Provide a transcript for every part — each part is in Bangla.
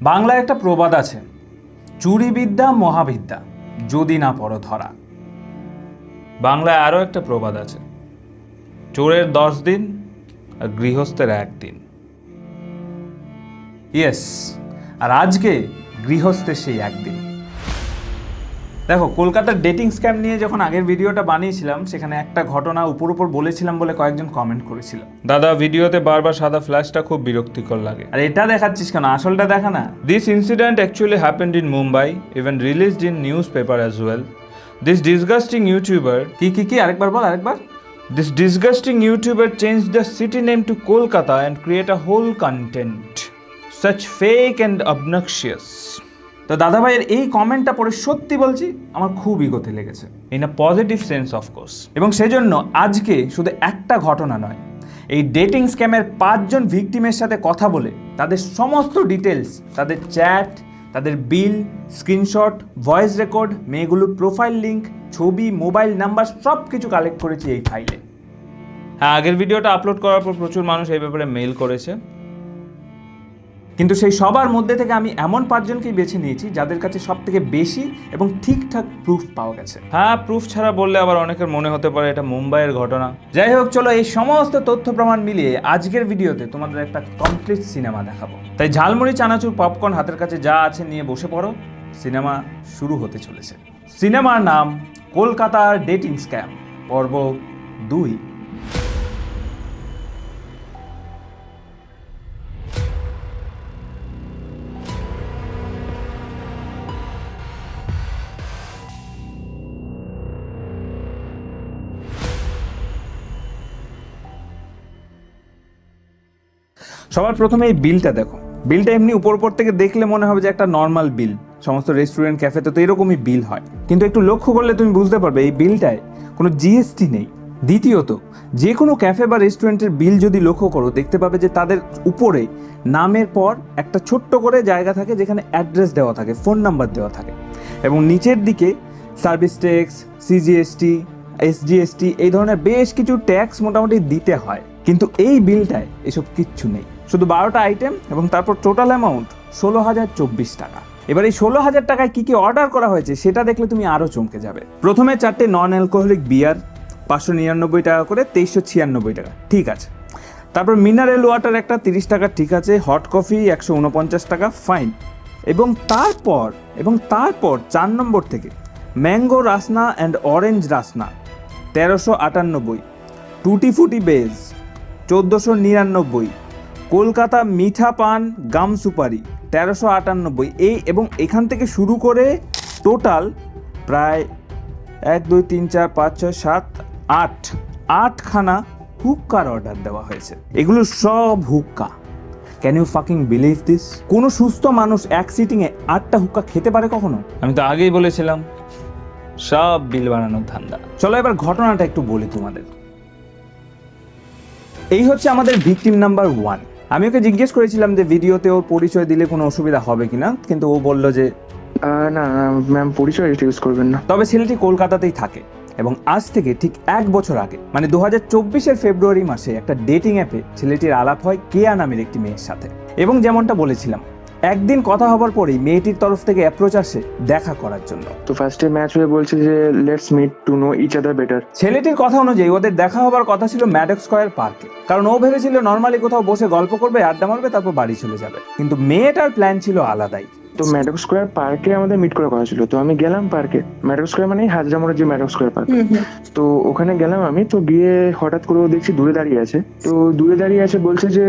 বাংলায় একটা প্রবাদ আছে চুরি বিদ্যা মহাবিদ্যা, যদি না পড়ো ধরা। বাংলায় আরও একটা প্রবাদ আছে, চোরের দশ দিন আর গৃহস্থের একদিন ইয়েস, আর আজকে গৃহস্থের সেই একদিন। দেখো কলকাতার ডেটিং স্ক্যাম নিয়ে যখন আগের ভিডিওটা বানিয়েছিলাম সেখানে একটা ঘটনা উপর উপর বলেছিলাম বলে কয়েকজন কমেন্ট করেছিল। দাদা ভিডিওতে বারবার সাদা ফ্ল্যাশটা খুব বিরক্তিকর লাগে। আর এটা দেখাচ্ছিস কেন? আসলটা দেখা না? This incident actually happened in Mumbai even released in newspaper as well this disgusting YouTuber কি কি কি? আরেকবার বল আরেকবার। This disgusting YouTuber change the city name to Kolkata and create a whole content such fake and obnoxious. তো দাদাভাইয়ের এই কমেন্টটা পড়ে সত্যি বলছি আমার খুব ইগোতে লেগেছে। In a positive sense of course এবং সেজন্য আজকে শুধু একটা ঘটনা নয় এই ডেটিং স্ক্যামের পাঁচজন ভিকটিমের সাথে কথা বলে তাদের সমস্ত ডিটেলস তাদের চ্যাট তাদের বিল স্ক্রিনশট ভয়েস রেকর্ড মেয়েগুলোর প্রোফাইল লিঙ্ক ছবি মোবাইল নাম্বার সব কিছু কালেক্ট করেছি এই ফাইলে হ্যাঁ আগের ভিডিওটা আপলোড করার পর প্রচুর মানুষ এই ব্যাপারে মেল করেছে। কিন্তু সেই সবার মধ্যে থেকে আমি এমন পাঁচজনকেই বেছে নিয়েছি যাদের কাছে সব থেকে বেশি এবং ঠিকঠাক প্রুফ পাওয়া গেছে। হ্যাঁ প্রুফ ছাড়া বললে আবার অনেকের মনে হতে পারে এটা মুম্বাইয়ের ঘটনা। যাই হোক, চলো এই সমস্ত তথ্য প্রমাণ মিলিয়ে আজকের ভিডিওতে তোমাদের একটা কমপ্লিট সিনেমা দেখাবো। তাই ঝালমুড়ি, চানাচুর পপকর্ন হাতের কাছে যা আছে নিয়ে বসে পড়ো। সিনেমা শুরু হতে চলেছে। সিনেমার নাম কলকাতার ডেটিং স্ক্যাম পর্ব দুই। সবার প্রথমে এই বিলটা দেখো। বিলটা এমনি উপর উপর থেকে দেখলে মনে হবে যে একটা নর্মাল বিল। সমস্ত রেস্টুরেন্ট ক্যাফেতে তো এরকমই বিল হয়। কিন্তু একটু লক্ষ্য করলে তুমি বুঝতে পারবে, এই বিলটায় কোনো জিএসটি নেই। দ্বিতীয়ত যে কোনো ক্যাফে বা রেস্টুরেন্টের বিল যদি লক্ষ্য করো, দেখতে পাবে যে তাদের উপরে নামের পর একটা ছোট্ট করে জায়গা থাকে যেখানে অ্যাড্রেস দেওয়া থাকে ফোন নাম্বার দেওয়া থাকে। এবং নিচের দিকে সার্ভিস ট্যাক্স সিজিএসটি এসজিএসটি এই ধরনের বেশ কিছু ট্যাক্স মোটামুটি দিতে হয়। কিন্তু এই বিলটায় এসব কিচ্ছু নেই। শুধু বারোটা আইটেম এবং তারপর টোটাল অ্যামাউন্ট ষোলো হাজার চব্বিশ টাকা। এবার এই ষোলো হাজার টাকায় কী কী অর্ডার করা হয়েছে সেটা দেখলে তুমি আরও চমকে যাবে। প্রথমে চারটে নন অ্যালকোহলিক বিয়ার পাঁচশো নিরানব্বই টাকা করে, তেইশশো ছিয়ানব্বই টাকা। ঠিক আছে। তারপর মিনারেল ওয়াটার একটা তিরিশ টাকা, ঠিক আছে। হট কফি একশো উনপঞ্চাশ টাকা ফাইন এবং তারপর এবং তারপর চার নম্বর থেকে mango Rasna and orange Rasna তেরোশো আটানব্বই টুটি ফুটি বেজ চোদ্দোশো নিরানব্বই কলকাতা মিঠা পান গাম সুপারি তেরোশো আটানব্বই। এই এবং এখান থেকে শুরু করে টোটাল প্রায় এক দুই তিন চার পাঁচ ছয় সাত আট আটখানা হুক্কার অর্ডার দেওয়া হয়েছে। এগুলো সব hookah. Can you fucking believe this কোনো সুস্থ মানুষ এক সিটিংয়ে আটটা হুক্কা খেতে পারে কখনো? আমি তো আগেই বলেছিলাম সব বিল বানানোর ধান্দা। চলো এবার ঘটনাটা একটু বলি তোমাদের। এই হচ্ছে আমাদের ভিকটিম নাম্বার ওয়ান আমি ওকে জিজ্ঞেস করেছিলাম যে ভিডিওতে ওর পরিচয় দিলে কোনো অসুবিধা হবে কিনা কিন্তু ও বলল যে না ম্যাম পরিচয় ইউজ করবেন না। তবে ছেলেটি কলকাতাতেই থাকে এবং আজ থেকে ঠিক এক বছর আগে মানে দু হাজার চব্বিশের ফেব্রুয়ারি মাসে একটা ডেটিং অ্যাপে ছেলেটির আলাপ হয় কেয়া নামের একটি মেয়ের সাথে। এবং যেমনটা বলেছিলাম একদিন কথা হবার পরেই মেয়েটির তরফ থেকে অ্যাপ্রোচ আসে দেখা করার জন্য। তো ফার্স্টে ম্যাচ হয়ে বলছে যে let's meet to know each other better ছেলেটির কথা অনুযায়ী ওদের দেখা হবার কথা ছিল ম্যাডক স্কয়ার পার্কে কারণ ও ভেবেছিল নর্মালি কোথাও বসে গল্প করবে আড্ডা মারবে তারপর বাড়ি চলে যাবে। কিন্তু মেয়েটার প্ল্যান ছিল আলাদাই। তো ম্যাডক স্কোয়ার পার্কে আমাদের মিট করার কথা ছিল। তো আমি গেলাম পার্কে ম্যাডক স্কোয়ার মানে হাজরা মোড়ের যে ম্যাডক স্কোয়ার পার্ক তো ওখানে গেলাম আমি তো গিয়ে হঠাৎ করে দেখছি দূরে দাঁড়িয়ে আছে। তো দূরে দাঁড়িয়ে আছে বলছে যে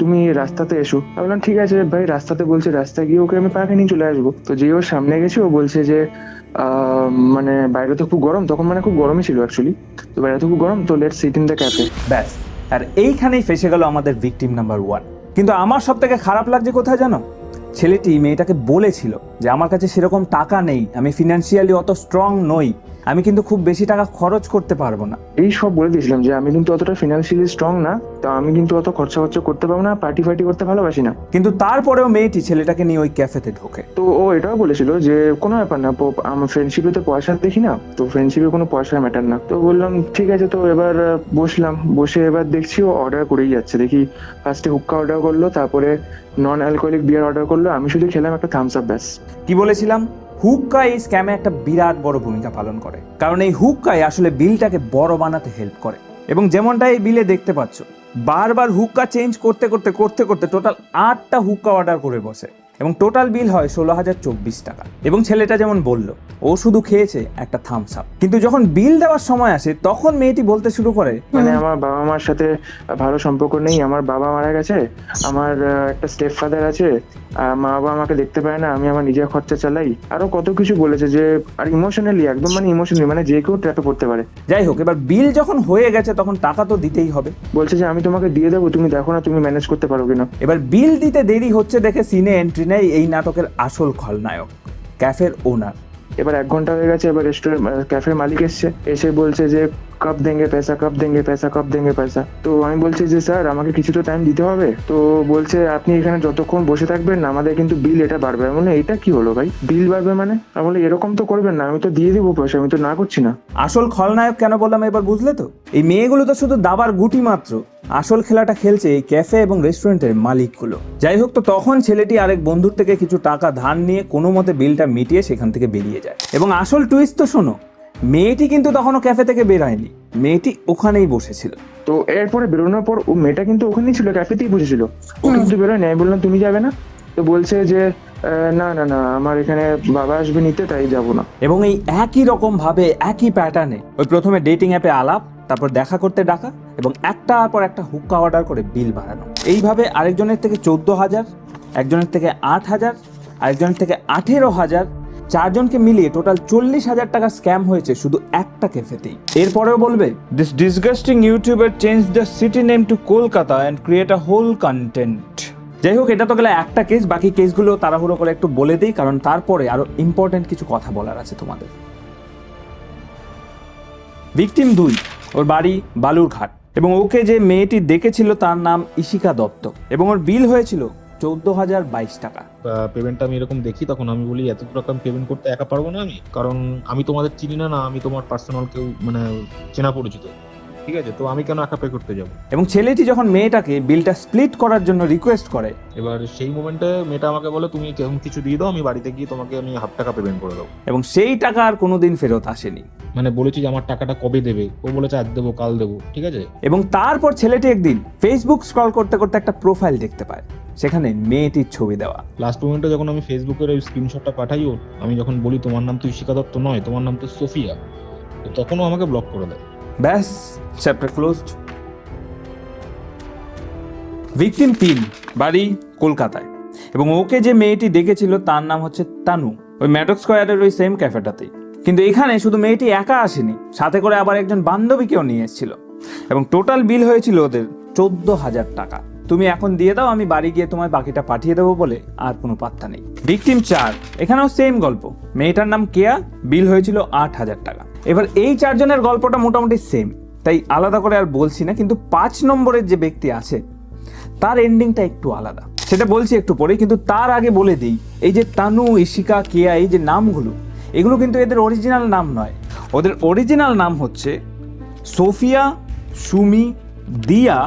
তুমি রাস্তাতে এসো। আমি বললাম ঠিক আছে ভাই রাস্তাতে বলছে রাস্তায় গিয়ে ওকে আমি পার্কে নিয়ে চলে আসব। তো যে ওর সামনে গেছি ও বলছে যে আহ, মানে বাইরে তো খুব গরম তখন মানে খুব গরমই ছিল অ্যাকচুয়ালি তো বাইরে তো খুব গরম তো let sit in the cafe ব্যাস। আর এইখানেই ফেসে গেল আমাদের ভিকটিম নাম্বার ওয়ান কিন্তু আমার সব থেকে খারাপ লাগছে কোথায় জানো? ছেলেটি মেয়েটাকে বলেছিল যে আমার কাছে সেরকম টাকা নেই আমি ফিনান্সিয়ালি অত স্ট্রং নই। আমি কিন্তু খুব বেশি টাকা খরচ করতে পারব না। এই সব বলে দিয়েছিলাম যে আমি কিন্তু অতটা ফিনান্সিয়ালি স্ট্রং না তো আমি কিন্তু অত খরচা খরচা করতে পারব না পার্টি ফার্টি করতে ভালোবাসি না। কিন্তু তারপরেও মেয়েটি ছেলেটাকে নিয়ে ওই ক্যাফেতে ঢোকে। তো ও এটাও বলেছিল যে কোনো ব্যাপার না আমার ফ্রেন্ডশিপে তো পয়সা দেখি না তো ফ্রেন্ডশিপে কোনো পয়সা ম্যাটার না। তো বললাম ঠিক আছে তো এবার বসলাম। বসে এবার দেখছি ও অর্ডার করেই যাচ্ছে। দেখি ফার্স্টে হুক্কা অর্ডার করল তারপরে নন অ্যালকোহলিক বিয়ার অর্ডার করল। আমি শুধু খেলাম একটা থামস আপ ব্যাস। কি বলেছিলাম? হুক্কা এই স্ক্যামে একটা বিরাট বড় ভূমিকা পালন করে। কারণ এই হুক্কাই আসলে বিলটাকে বড় বানাতে হেল্প করে। এবং যেমনটা এই বিলে দেখতে পাচ্ছ, বারবার হুক্কা চেঞ্জ করতে করতে করতে করতে টোটাল আটটা হুক্কা অর্ডার করে বসে। এবং টোটাল বিল হয় ষোলো হাজার চব্বিশ টাকা। এবং ছেলেটা যেমন বলল ও শুধু খেয়েছে একটা থামস আপ কিন্তু যখন বিল দেওয়ার সময় আসে তখন মেয়েটি বলতে শুরু করে মানে আমার বাবা মার সাথে ভালো সম্পর্ক নেই আমার বাবা মারা গেছে আমার একটা স্টেপ ফাদার আছে আর মা বাবা আমাকে দেখতে পায় না আমি আমার নিজের খরচা চালাই। আরও কত কিছু বলেছে যে আর ইমোশনালি একদম মানে ইমোশনালি মানে যে কেউ ট্র্যাপে পড়তে পারে। যাই হোক এবার বিল যখন হয়ে গেছে তখন টাকা তো দিতেই হবে। বলছে যে আমি তোমাকে দিয়ে দেবো তুমি দেখো না তুমি ম্যানেজ করতে পারো কিনা? এবার বিল দিতে দেরি হচ্ছে দেখে সিনে এন্ট্রি নেয় এই নাটকের আসল খলনায়ক, ক্যাফের ওনার এবার এক ঘণ্টা হয়ে গেছে, এবার রেস্টুরেন্ট ক্যাফের মালিক এসছে, এসে বলছে যে কব দেঙ্গে পয়সা, কব দেঙ্গে পয়সা, কব দেঙ্গে পয়সা। তো আমি বলছি যে, স্যার, আমাকে কিছু তো টাইম দিতে হবে? তো বলছে, আপনি এখানে যতক্ষণ বসে থাকবেন না, আমাদের কিন্তু বিল এটা বাড়বে। আমি বললাম এটা কি হলো ভাই? বিল বাড়বে মানে? আমি বলি এরকম তো করবেন না, আমি তো দিয়ে দেবো পয়সা, আমি তো না করছি না। আসল খলনায়ক কেন বললাম এবার বুঝলে তো? এই মেয়েগুলো তো শুধু দাবার গুটি মাত্র। আসল খেলাটা খেলছে এই ক্যাফে এবং রেস্টুরেন্টের মালিকগুলো। যাই হোক, তো তখন ছেলেটি আরেক বন্ধুর থেকে কিছু টাকা ধার নিয়ে কোনো মতে বিলটা মিটিয়ে সেখান থেকে বেরিয়ে যায়। এবং আসল টুইস্ট তো শোনো মেয়েটি কিন্তু তখনও ক্যাফে থেকে বেরোয়নি মেয়েটি ওখানেই বসেছিল। তো এরপরে বেরোনোর পর ও মেয়েটা কিন্তু ওখানেই ছিল ক্যাফেতেই বসেছিল। ও কিন্তু বেরোয়নি। আমি বললাম তুমি যাবে না? তো বলছে যে না না না আমার এখানে বাবা আসবে নিতে তাই যাব না। এবং এই একই রকম ভাবে একই প্যাটার্নে ওই প্রথমে ডেটিং অ্যাপে আলাপ তারপর দেখা করতে ডাকা এবং একটার পর একটা হুক্কা অর্ডার করে বিল বাড়ানো। এইভাবে আরেকজনের থেকে চোদ্দ হাজার একজনের থেকে আট হাজার আরেকজনের থেকে আঠেরো হাজার চারজনকে মিলিয়ে টোটাল চল্লিশ হাজার টাকা স্ক্যাম হয়েছে শুধু একটা ক্যাফেতেই এরপরেও বলবে this disgusting YouTuber change the city name to Kolkata and create a whole content যাই হোক, এটা তো গেলে একটা কেস বাকি কেসগুলো তাড়াহুড়ো করে একটু বলে দিই, কারণ তারপরে আরও ইম্পর্টেন্ট কিছু কথা বলার আছে তোমাদের। ভিকটিম দুই, ওর বাড়ি বালুরঘাট, এবং ওকে যে মেয়েটি দেখেছিল তার নাম ইশিকা দত্ত, এবং ওর বিল হয়েছিল চৌদ্দ হাজার বাইশ টাকা। পেমেন্টটা আমি এরকম দেখি, তখন আমি বলি, এত রকম পেমেন্ট করতে একা পারব না আমি? কারণ আমি তোমাদের চিনি না না আমি তোমার পার্সোনাল কেউ মানে চেনা পরিচিত। ঠিক আছে? তো আমি কেন একা পে করতে যাব? এবং ছেলেটি যখন মেয়েটাকে বিলটা স্প্লিট করার জন্য রিকোয়েস্ট করে এবার সেই মোমেন্টে মেয়েটা আমাকে বলে তুমি কেমন কিছু দিয়ে দাও আমি বাড়িতে গিয়ে তোমাকে আমি হাফ টাকা পেমেন্ট করে দেবো। এবং সেই টাকা আর কোনোদিন ফেরত আসেনি। মানে বলেছি যে আমার টাকাটা কবে দেবে? ও বলেছে আজ দেবো কাল দেবো। ঠিক আছে? এবং তারপর ছেলেটি একদিন ফেসবুক স্ক্রল করতে করতে একটা প্রোফাইল দেখতে পায়। সেখানে মেয়েটির ছবি দেওয়া। লাস্ট মোমেন্টে যখন আমি ফেসবুকের ওই স্ক্রিনশটটা পাঠাই ওর আমি যখন বলি তোমার নাম তো ইশিকা দত্ত নয় তোমার নাম তো সোফিয়া। তখনও আমাকে ব্লক করে দেয়। ব্যাস চ্যাপ্টার ক্লোজড ভিকটিম তিন বাড়ি কলকাতায়। এবং ওকে যে মেয়েটি দেখেছিল, তার নাম হচ্ছে তানু। ওই ম্যাটক স্কোয়ারের ওই সেম ক্যাফেটাতেই কিন্তু এখানে শুধু মেয়েটি একা আসেনি, সাথে করে আবার একজন বান্ধবীকেও নিয়ে এসেছিল। এবং টোটাল বিল হয়েছিল ওদের চোদ্দ হাজার টাকা। তুমি এখন দিয়ে দাও, আমি বাড়ি গিয়ে তোমায় বাকিটা পাঠিয়ে দেবো বলে আর কোনো পাত্তা নেই। ভিকটিম চার, এখানেও সেম গল্প। মেয়েটার নাম কেয়া বিল হয়েছিল আট হাজার টাকা। এবার এই চারজনের গল্পটা মোটামুটি সেম তাই আলাদা করে আর বলছি না, কিন্তু পাঁচ নম্বরের যে ব্যক্তি আছে, তার এন্ডিংটা একটু আলাদা। সেটা বলছি একটু পরে কিন্তু তার আগে বলে দিই, এই যে তানু ইশিকা কেয়া, এই যে নামগুলো, এগুলো কিন্তু এদের অরিজিনাল নাম নয়। ওদের অরিজিনাল নাম হচ্ছে সোফিয়া, সুমি, দিয়া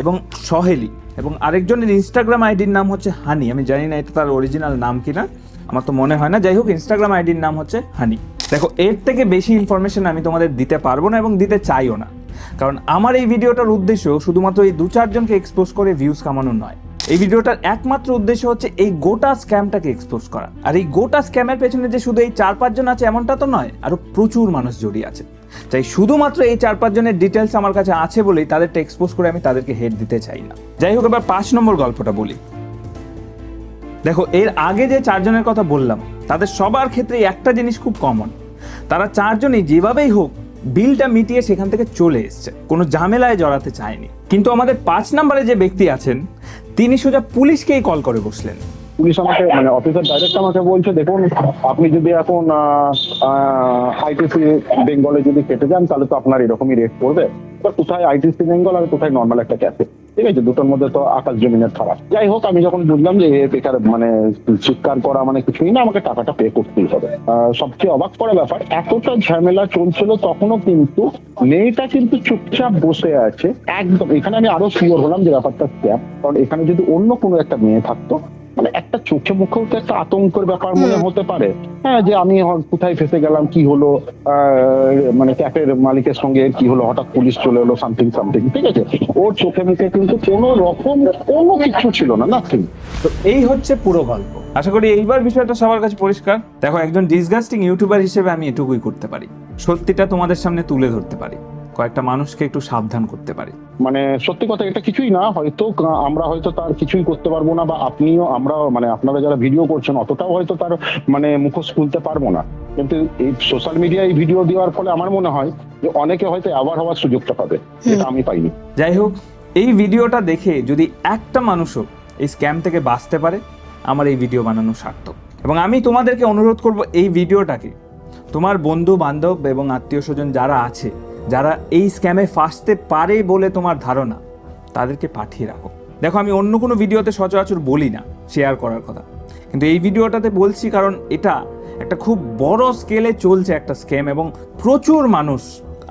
এবং সহেলি এবং আরেকজনের ইনস্টাগ্রাম আইডির নাম হচ্ছে হানি। আমি জানি না এটা তার অরিজিনাল নাম কিনা, আমার তো মনে হয় না। যাই হোক ইনস্টাগ্রাম আইডির নাম হচ্ছে হানি। দেখো, এর থেকে বেশি ইনফরমেশন আমি তোমাদের দিতে পারব না এবং দিতে চাইও না। কারণ আমার এই ভিডিওটার উদ্দেশ্য শুধুমাত্র এই দু চারজনকে এক্সপোজ করে ভিউজ কামানো নয়। এই ভিডিওটার একমাত্র উদ্দেশ্য হচ্ছে এই গোটা স্ক্যামটাকে এক্সপোজ করা। আর এই গোটা স্ক্যামের পেছনে যে শুধু এই চার পাঁচজন আছে, এমনটা তো নয়, আরও প্রচুর মানুষ জড়িয়ে আছে। তাই শুধুমাত্র এই চার পাঁচজনের ডিটেলস আমার কাছে আছে বলেই তাদেরটা এক্সপোজ করে আমি তাদেরকে হেড দিতে চাই না। যাই হোক, এবার পাঁচ নম্বর গল্পটা বলি। দেখো, এর আগে যে চারজনের কথা বললাম তাদের সবার ক্ষেত্রে একটা জিনিস খুব কমন তারা চারজনই যেভাবেই হোক বিলটা মিটিয়ে সেখান থেকে চলে এসছে। কোনো ঝামেলায় জড়াতে চায়নি। কিন্তু আমাদের পাঁচ নম্বরে যে ব্যক্তি আছেন, তিনি সোজা পুলিশকেই কল করে বসলেন। পুলিশ আমাকে মানে অফিসার ডাইরেক্ট আমাকে বলছে, দেখুন, আপনি যদি এখন আইটিসি বেঙ্গলে যদি কেটে যান, তাহলে তো আপনার এরকমই রেট পড়বে। কোথায় আইটিসি বেঙ্গল আর কোথায় নর্মাল একটা ক্যাফে ঠিক আছে, দুটোর মধ্যে তো আকাশ জমিনের খারাপ। যাই হোক, আমি যখন বুঝলাম যে বেকার মানে চিৎকার করা মানে কিছুই না, আমাকে টাকাটা পে করতেই হবে। সবচেয়ে অবাক করা ব্যাপার, এতটা ঝামেলা চলছিল তখনও কিন্তু মেয়েটা কিন্তু চুপচাপ বসে আছে। একদম, এখানে আমি আরও শিওর হলাম যে ব্যাপারটা স্ক্যাম কারণ এখানে যদি অন্য কোনো একটা মেয়ে থাকতো মানে একটা চোখে মুখেও তো একটা আতঙ্কের ব্যাপার মনে হতে পারে। হ্যাঁ যে আমি কোথায় ফেসে গেলাম কি হলো মানে ক্যাফের মালিকের সঙ্গে কি হলো হঠাৎ পুলিশ চলে এলো সামথিং সামথিং ঠিক আছে? ওর চোখে মুখে কিন্তু কোনো রকম কোনো কিছু ছিল না নাথিং তো এই হচ্ছে পুরো গল্প। আশা করি এইবার বিষয়টা সবার কাছে পরিষ্কার। দেখো একজন ডিসগাস্টিং ইউটিউবার হিসেবে আমি এটুকুই করতে পারি। সত্যিটা তোমাদের সামনে তুলে ধরতে পারি। কয়েকটা মানুষকে একটু সাবধান করতে পারি। মানে সত্যি কথা এটা কিছুই না হয়তো আমরা হয়তো তার কিছুই করতে পারব না বা আপনিও আমরা মানে আপনারা যারা ভিডিও করছেন অতটাও হয়তো তার মানে মুখোশ খুলতে পারব না। কিন্তু এই সোশ্যাল মিডিয়ায় ভিডিও দেওয়ার ফলে আমার মনে হয় যে অনেকে হয়তো আবার হওয়ার সুযোগটা পাবে যেটা আমি পাইনি। যাই হোক এই ভিডিওটা দেখে যদি একটা মানুষও এই স্ক্যাম থেকে বাঁচতে পারে আমার এই ভিডিও বানানো সার্থক। এবং আমি তোমাদেরকে অনুরোধ করব এই ভিডিওটাকে তোমার বন্ধু বান্ধব এবং আত্মীয় স্বজন যারা আছে যারা এই স্ক্যামে ফাঁসতে পারে বলে তোমার ধারণা, তাদেরকে পাঠিয়ে রাখো। দেখো, আমি অন্য কোনো ভিডিওতে সচরাচর বলি না শেয়ার করার কথা। কিন্তু এই ভিডিওটাতে বলছি কারণ এটা একটা খুব বড় স্কেলে চলছে একটা স্ক্যাম এবং প্রচুর মানুষ,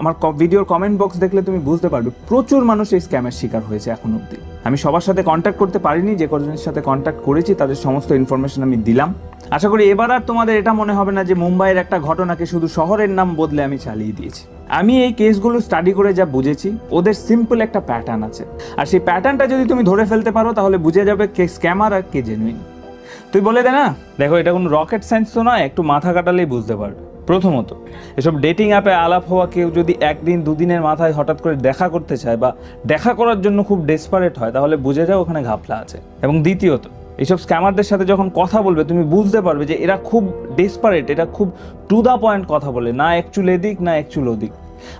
আমার ভিডিওর কমেন্ট বক্স দেখলে তুমি বুঝতে পারবে, প্রচুর মানুষ এই স্ক্যামের শিকার হয়েছে এখন অবধি। আমি সবার সাথে কন্ট্যাক্ট করতে পারিনি, যে কজনের সাথে কন্ট্যাক্ট করেছি, তাদের সমস্ত ইনফরমেশন আমি দিলাম। আশা করি এবার আর তোমাদের এটা মনে হবে না যে মুম্বাইয়ের একটা ঘটনাকে শুধু শহরের নাম বদলে আমি চালিয়ে দিয়েছি। আমি এই কেসগুলো স্টাডি করে যা বুঝেছি, ওদের সিম্পল একটা প্যাটার্ন আছে। আর সেই প্যাটার্নটা যদি তুমি ধরে ফেলতে পারো, তাহলে বুঝে যাবে কে স্ক্যামার আর কে জেনুইন তুই বলে দে না। দেখো, এটা কোনো রকেট সায়েন্স তো নয়, একটু মাথা কাটালেই বুঝতে পারবে। প্রথমত, এসব ডেটিং অ্যাপে আলাপ হওয়া কেউ যদি একদিন, দুদিনের মাথায় হঠাৎ করে দেখা করতে চায় বা দেখা করার জন্য খুব ডেসপারেট হয়, তাহলে বুঝে যাও ওখানে ঘাপলা আছে। এবং দ্বিতীয়ত এইসব স্ক্যামারদের সাথে যখন কথা বলবে, তুমি বুঝতে পারবে যে এরা খুব ডেসপারেট এটা খুব টু দ্য পয়েন্ট কথা বলে। না একচুল এদিক, না একচুল ওদিক।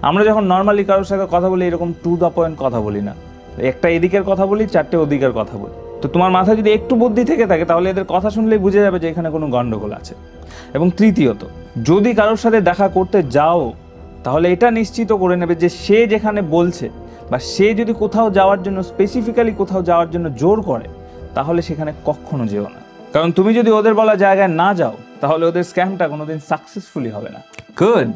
আমরা যখন নর্মালি কারোর সাথে কথা বলি, এরকম টু দ্য পয়েন্ট কথা বলি না। একটা এদিকের কথা বলি, চারটে ওদিকের কথা বলি। তো তোমার মাথায় যদি একটু বুদ্ধি থেকে থাকে, তাহলে এদের কথা শুনলেই বুঝে যাবে যে এখানে কোনো গণ্ডগোল আছে। এবং তৃতীয়ত, যদি কারোর সাথে দেখা করতে যাও, তাহলে এটা নিশ্চিত করে নেবে যে সে যেখানে বলছে, বা সে যদি কোথাও যাওয়ার জন্য স্পেসিফিক্যালি কোথাও যাওয়ার জন্য জোর করে তাহলে সেখানে কখনো যেও না। কারণ তুমি যদি ওদের বলা জায়গায় না যাও তাহলে ওদের স্ক্যামটা কোনোদিন সাকসেসফুলি হবে না। গুড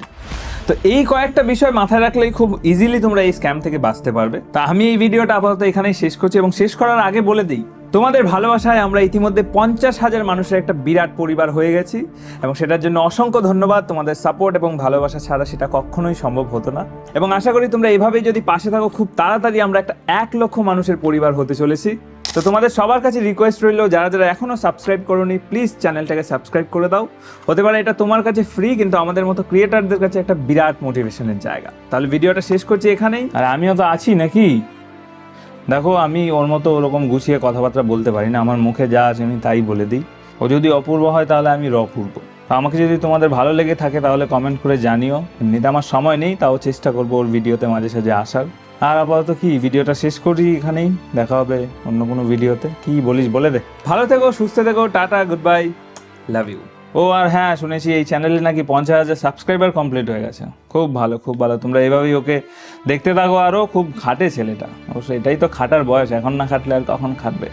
তো এই কয়েকটা বিষয় মাথায় রাখলেই খুব ইজিলি তোমরা এই স্ক্যাম থেকে বাঁচতে পারবে। তা আমি এই ভিডিওটা আপাতত এখানেই শেষ করছি এবং শেষ করার আগে বলে দিই তোমাদের ভালোবাসায় আমরা ইতিমধ্যে পঞ্চাশ হাজার মানুষের একটা বিরাট পরিবার হয়ে গেছি এবং সেটার জন্য অসংখ্য ধন্যবাদ। তোমাদের সাপোর্ট এবং ভালোবাসা ছাড়া সেটা কখনোই সম্ভব হতো না। এবং আশা করি তোমরা এভাবেই যদি পাশে থাকো খুব তাড়াতাড়ি আমরা একটা এক লক্ষ মানুষের পরিবার হতে চলেছি। তো তোমাদের সবার কাছে রিকোয়েস্ট রইল, যারা যারা এখনও সাবস্ক্রাইব করোনি প্লিজ চ্যানেলটাকে সাবস্ক্রাইব করে দাও। হতে পারে এটা তোমার কাছে ফ্রি কিন্তু আমাদের মতো ক্রিয়েটারদের কাছে একটা বিরাট মোটিভেশনের জায়গা। তাহলে ভিডিওটা শেষ করছি এখানেই। আর আমিও তো আছি নাকি? দেখো, আমি ওর মতো ওরকম গুছিয়ে কথাবার্তা বলতে পারি না। আমার মুখে যা আছে আমি তাই বলে দিই। ও যদি অপূর্ব হয়, তাহলে আমি রপূর্ব তো আমাকে যদি তোমাদের ভালো লেগে থাকে, তাহলে কমেন্ট করে জানিও। এমনিতে আমার সময় নেই, তাও চেষ্টা করব ওর ভিডিওতে মাঝে সাঝে আসার। আর আপাতত কি, ভিডিওটা শেষ করি এখানেই, দেখা হবে অন্য কোনো ভিডিওতে। কি বলিস, বলে দে। ভালো থেকো, সুস্থ থেকো, tata good bye love you ও, আর হ্যাঁ শুনেছি এই চ্যানেলে নাকি পঞ্চাশ হাজার সাবস্ক্রাইবার কমপ্লিট হয়ে গেছে। খুব ভালো খুব ভালো। তোমরা এভাবেই ওকে দেখতে থাকো আরও। খুব খাটে ছেলেটা। অবশ্য এটাই তো খাটার বয়স। এখন না খাটলে আর কখন খাটবে?